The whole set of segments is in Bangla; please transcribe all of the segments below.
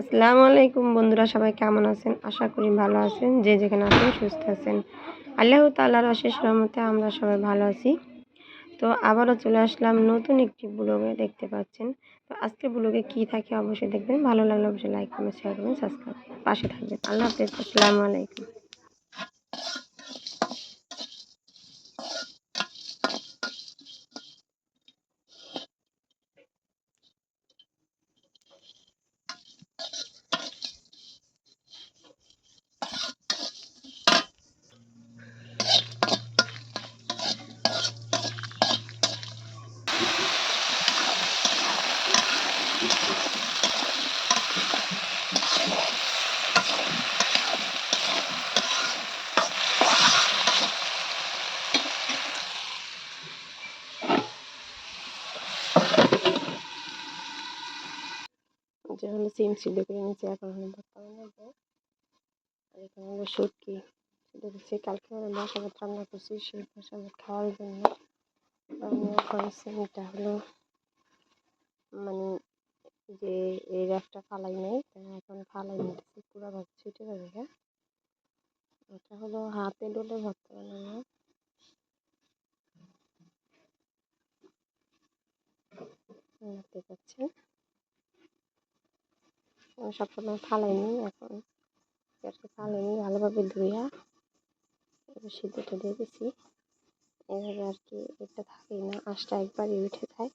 আসসালামু আলাইকুম বন্ধুরা, সবাই কেমন আছেন? আশা করি ভালো আছেন। যে যেখানে আছেন, সুস্থ আছেন। আল্লাহ তাল্লাহার অশেষ রহমতে আমরা সবাই ভালো আছি। তো আবারও চলে আসলাম নতুন একটি ব্লগে, দেখতে পাচ্ছেন? তো আজকে ব্লগে কি থাকে অবশ্যই দেখবেন। ভালো লাগলে অবশ্যই লাইক করবেন শেয়ার করবেন। সাবস্ক্রাইব পাশে থাকবেন। আল্লাহ হাফেজ। আসসালামু আলাইকুম যে হলো সিম সিদ্ধ করে নিয়েছি এখন হলো ভর্তা আর এখানে হলো শুটকি সিদ্ধ করছি কালকে আমরা মশা ভাত রান্না করছি, সেই মশা ভাত খাওয়ার জন্য। আমি এখন সিমটা হলো মানে যে এই র্যাকটা ফালাই নেই এখন ফালাই নিতেছি পুরো ভাত ছিটে যাবে হ্যাঁ? এটা হলো হাতে ডলে ভর্তা বানানো। দেখতে পাচ্ছেন সবসময় ফালাইনি এখন। পেঁয়াজটা ফালাইনি ভালোভাবে ধুইয়া এবার সিদ্ধটা দিয়ে দিছি। এভাবে আর কি এটা থাকেই না, আঁশটা একবারই উঠে যায়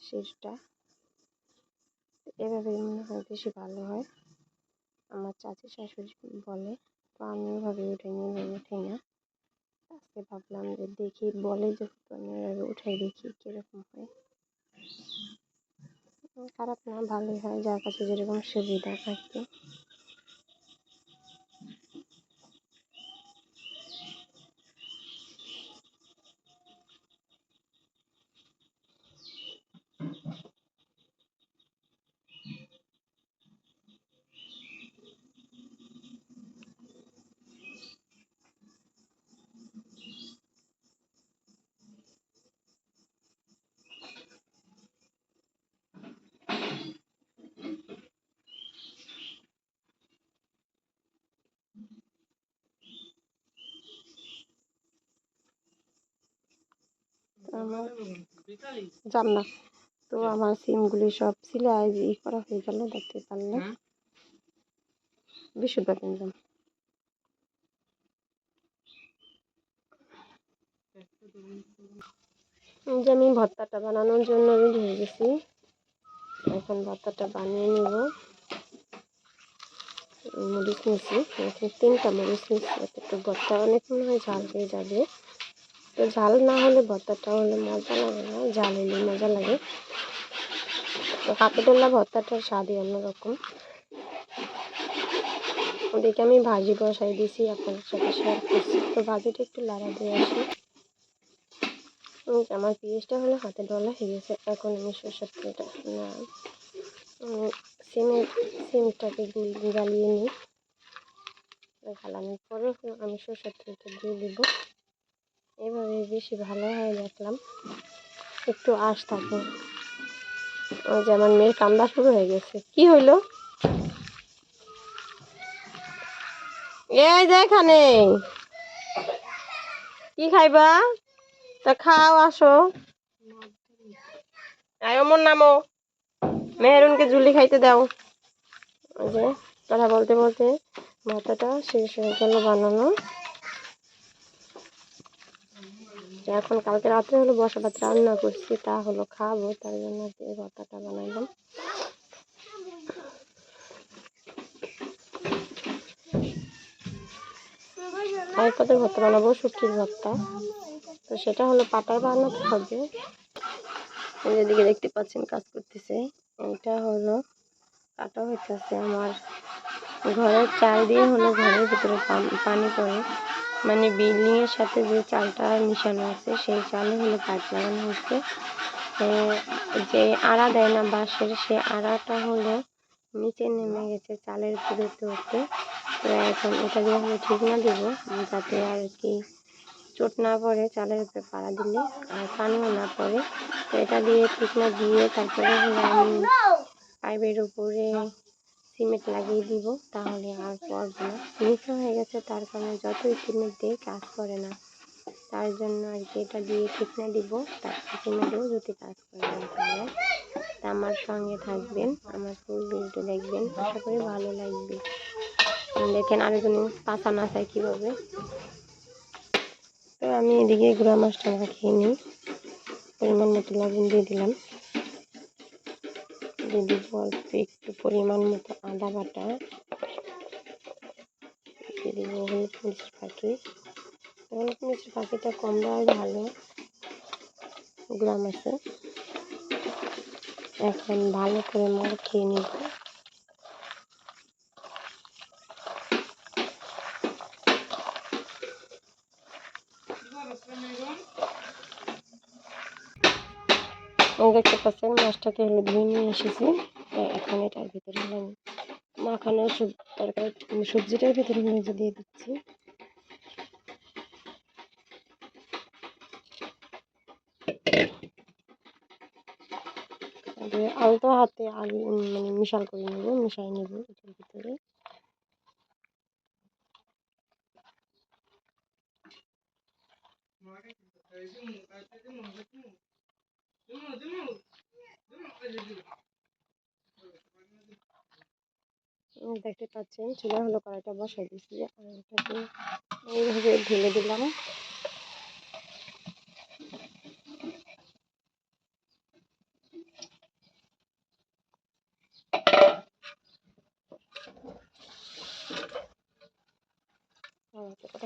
শীষটা এভাবে মনে হয় বেশি ভালো হয়। আমার চাচি শাশুড়ি বলে, তো আমি ওভাবে উঠে নিয়ে উঠে না। আজকে ভাবলাম যে দেখি, বলে যেহেতু আমি এভাবে উঠাই দেখি কীরকম হয়। খারাপ না ভালোই হয়। যার কাছে যেরকম সুবিধা থাকবে আমার যাম না তো আমার সিমগুলি সব আজ ই করা হয়ে গেল দেখতে পারলে। বিশুদ্ধ কিনলাম যে আমি ভর্তাটা বানানোর জন্য আমি ধরে গেছি। এখন ভর্তাটা বানিয়ে নিব। মরিচ নিয়েছি। তিনটা মরিচ নিয়েছি। একটু ভর্তা অনেক মনে হয় ঝাল হয়ে যাবে। তো ঝাল না হলে ভর্তাটা হলে মজা লাগে না ঝাল হলে মজা লাগে। তো হাতে ডোলা ভর্তাটার স্বাদই অন্যরকম। ওদিকে আমি ভাজি বসাই দিয়েছি আপনাদের সাথে শেয়ার করছি। তো ভাজিটা একটু লাড়া দিয়ে আসি। আমার পেঁয়াজটা হলে হাতে ডলা হয়ে গেছে, এখন আমি সরষের তেলটা, না সিমের, সিমটাকে জ্বালিয়ে নিই। জ্বালানোর পরে আমি সরষের তেলটা দিয়ে দেবো। এভাবে বেশি ভালো হয় দেখলাম। একটু আশ থাকে। ওই যে আমার মেয়ের কান্দা শুরু হয়ে গেছে। কি হইল? এই যে এখানে। কি খাইবা? তা খাও, আসো। অমর নামো। মেহরুনকে জুলি খাইতে দাও। ওই যে, কথা বলতে বলতে মাথাটা শেষ হয়ে গেল বানানো। এখন কালকে রাত্রে হলো বসা ভাত রান্না করছি, তা হলো খাব, তার জন্য এই ভর্তাটা বানাইলাম। পদের ভর্তা বানাবো? শুটকির ভর্তা। তো সেটা হলো পাটায় বানাতে হবে। যেদিকে দেখতে পাচ্ছেন কাজ করতেছে। এটা হলো কাটা হইতেছে আমার ঘরের চাল দিয়ে হলো ঘরের ভিতরে পানি পড়ে। মানে বিল্ডিংয়ের সাথে যে চালটা মিশানো আছে, সেই চালে হলো পাইপ লাগানো হচ্ছে যে আড়া দেয় না বাঁশের, সে আড়াটা হলো নিচে নেমে গেছে চালের উপরে উঠতে তো এখন এটা দিয়ে হলো ঠিক না দেবো, যাতে আর কি চোট না পড়ে চালের উপরে পাড়া দিলে, আর পানিও না পড়ে। তো এটা দিয়ে ঠিক না দিয়ে তারপরে হলো আমি পাইপের উপরে সিমেন্ট লাগিয়ে দিব, তাহলে আর পড়বে না। নিচে হয়ে গেছে, তার কারণে যতই সিমেন্ট দিয়ে কাজ করে না, তার জন্য আর কি এটা দিয়ে ঠিকনা দিব তারপর সিমেন্টও যদি কাজ করে না তাহলে তা আমার সঙ্গে থাকবেন, আমার ফুল ভিডিও দেখবেন, আশা করি ভালো লাগবে। দেখেন আরেকজন পাতা না চাই কীভাবে। তো আমি এদিকে গুঁড়া মাছটা মাখিয়ে নিই। পরিমাণ মতো লবণ দিয়ে দিলাম। দিয়ে দিব অল্প একটু পরিমাণ মতো আদা বাটা। দিয়ে দিব হলুদ মরিচ পাখি হলুদ মরিচ পাখিটা কম দেওয়াই ভালো, গ্রাম আছে। এখন ভালো করে মাখিয়ে নিব এই দেখতে পাচ্ছেন মাছটাকে হলুদ ধুয়ে নিয়ে এসেছি। এখন এটার ভিতরে হলাম মাখানো তরকারি সবজিটার ভিতরে ভেজে দিয়ে দিচ্ছি। আলতো হাতে উম মানে মিশাল করে নেব মিশাই নেব এটার ভিতরে। উম, দেখতে পাচ্ছেন চুলা হলো কড়াইটা বসাই দিয়েছি। আর এটাকে এইভাবে ঢেলে দিলাম।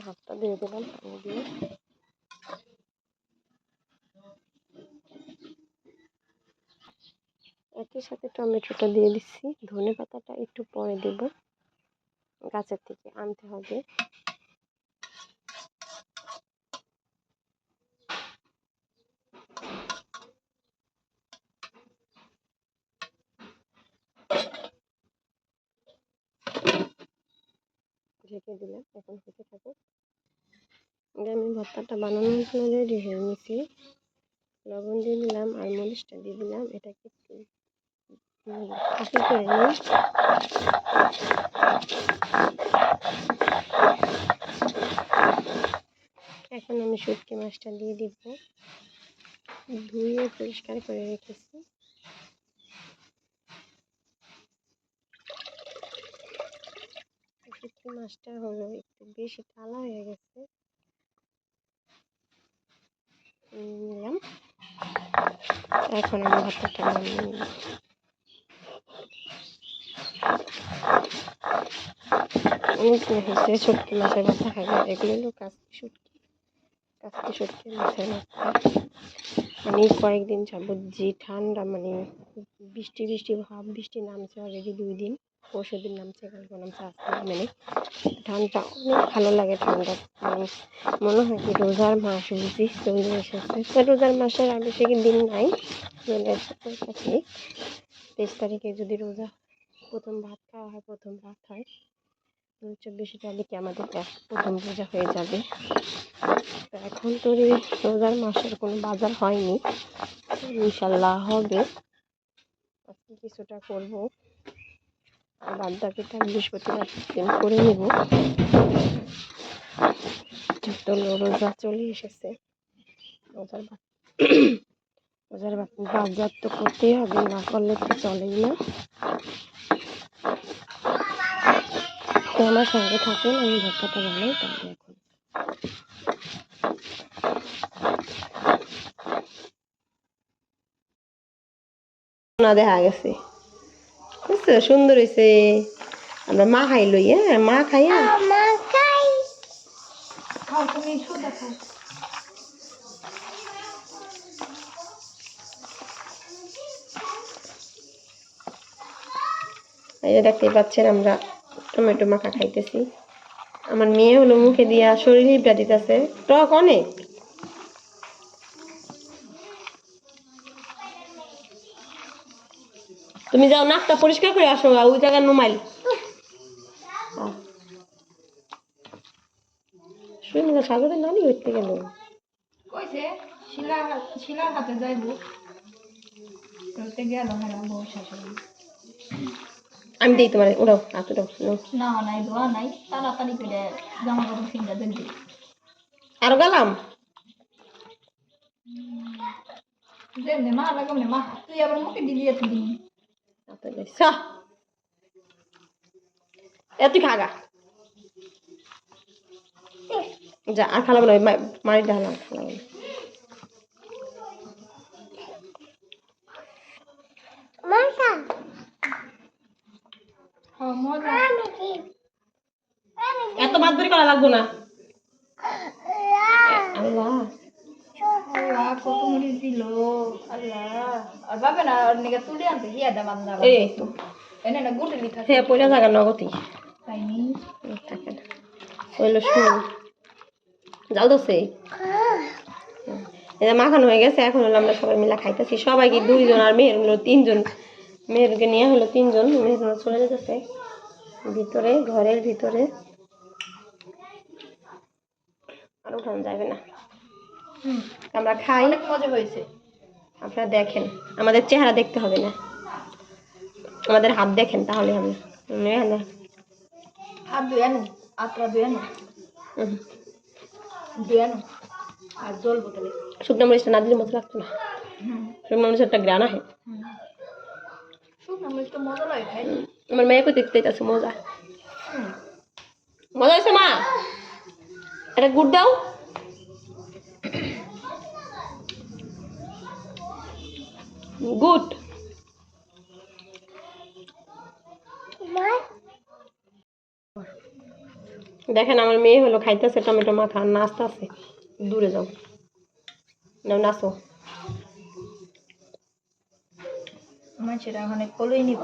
হাতটা দিয়ে দিলাম, দিয়ে একই সাথে টমেটোটা দিয়ে দিচ্ছি। ধনে পাতাটা একটু পরে দেব। গাছের থেকে আনতে হবে। ঢেকে দিলাম। এখন হতে এটা আমি ভর্তাটা বানানোর জন্য রেডি হয়ে নিয়েছি। লবণ দিয়ে দিলাম, আর মরিচটা দিয়ে দিলাম। এটাকে একটু করে। নিই এখন আমি শুটকি মাছটা দিয়ে দিব। ধুয়ে পরিষ্কার করে রেখেছি। শুটকি মাছটা হলো একটু বেশি কালা হয়ে গেছে। নিলাম। এখন আমি ভাতটা বানিয়ে নিব। অনেক দিন হয়েছে শুটকি মাছের ভাতা খাবে এগুলো হলো কাস্তি শুটকি। কাস্তি শুটকি মাছের ভাতা মানে কয়েকদিন যাবত যে ঠান্ডা মানে বৃষ্টি বৃষ্টি, ভাব, বৃষ্টি নামছে অলরেডি দুই দিন। পরশু দিন নামছে, কালকে নামছে, আজকে নামে নেই। ঠান্ডা অনেক ভালো লাগে ঠান্ডা। মানে মনে হয় কি রোজার মাস বুঝি, চলে এসেছে। রোজার মাসের আর বেশি দিন নাই, চলে এসেছে তেইশ তারিখে যদি রোজা প্রথম ভাত খাওয়া হয়, প্রথম ভাত হয়। চব্বিশে তারিখে আমাদের প্রথম রোজা হয়ে যাবে। তো এখন তো রোজার মাসের কোনো বাজার হয়নি। ইনশাল্লাহ হবে। আজকে কিছুটা করব। আর বাদ বাকিটা বৃহস্পতিবার দিন করে নেব। তো রোজা চলে এসেছে, রোজার রোজার বাজার তো করতেই হবে, না করলে তো চলেই না। তো আমার সঙ্গে থাকুন আমি ভর্তাটা বানাই তাহলে এখন। না দেখা গেছে। বুঝছ সুন্দর হয়েছে আমরা মা খাই লই হ্যাঁ? মা খাও এই যে দেখতেই পাচ্ছেন আমরা। টমেটো মাখা খাইতেছি। আমার মেয়ে হলো মুখে দিয়া শরীর হিপটা দিতেছে। টক অনেক। তুমি যাও, নাকটা পরিষ্কার করে আসো ওই জায়গায় নোমাইল। শুনলে সাগরের নানি হইতে গেল। শিলার হাতে যাইব। গেল হেরা বউ শাশুড়ি। আমি দিই তোমার উড়াও হাত উড়াও না নাই ধোয়া নাই। তাড়াতাড়ি করে জামা কাপড় ফিঙ্গা দেন দিই। আরও গেলাম? দেন মা লাগাম নে মা। তুই আবার মুখে দিছি। সা। এ তুই খাগা যা আর খালাম না ওই মা- খালাম না হ্যাঁ মজা এত ভাত করা লাগবো না। আল্লাহ। আল্লাহ কত মরিচ দিল। আল্লাহ। আর ভাবে না আর নিকে তুলে আনতে হিয়া দা বান্দা এই তো। এনে না গুটে লিখা সে পয়লা জায়গা নগতি তাইনি থাকে না। হইল শুন জাল তো এটা মাখানো হয়ে গেছে এখন হলো আমরা সবাই মিলে খাইতেছি। সবাই কি দুইজন আর মেয়ের হলো তিনজন? মেয়েরকে নিয়ে হলো তিনজন মেয়ের চলে যেতেছে। ভিতরে ঘরের ভিতরে। আর উঠানো যাবে না। আমরা খাই। অনেক মজা হয়েছে। আপনারা দেখেন আমাদের চেহারা দেখতে হবে না। আমাদের হাত দেখেন তাহলে হবে হ্যাঁ না হাত ধুয়ে আনো আত্রা ধুয়ে হুম। ধুয়ে আনো আর জল বোতলে। শুকনো মরিচটা না দিলে মতো লাগতো না। শুকনো মরিচের একটা গ্রান আছে শুকনো মরিচ তো মজা লাগে খাই। আমার মেয়েকে দেখতে আছে মজা। মজা হয়েছে, মা? একটা গুড় দাও। গুড। দেখেন, আমার মেয়ে হলো খাইতেছে টমেটো মাখা, আর নাচতে আছে দূরে যাও। নাও, নাচো। আমার সেটা ওখানে কলই নিব।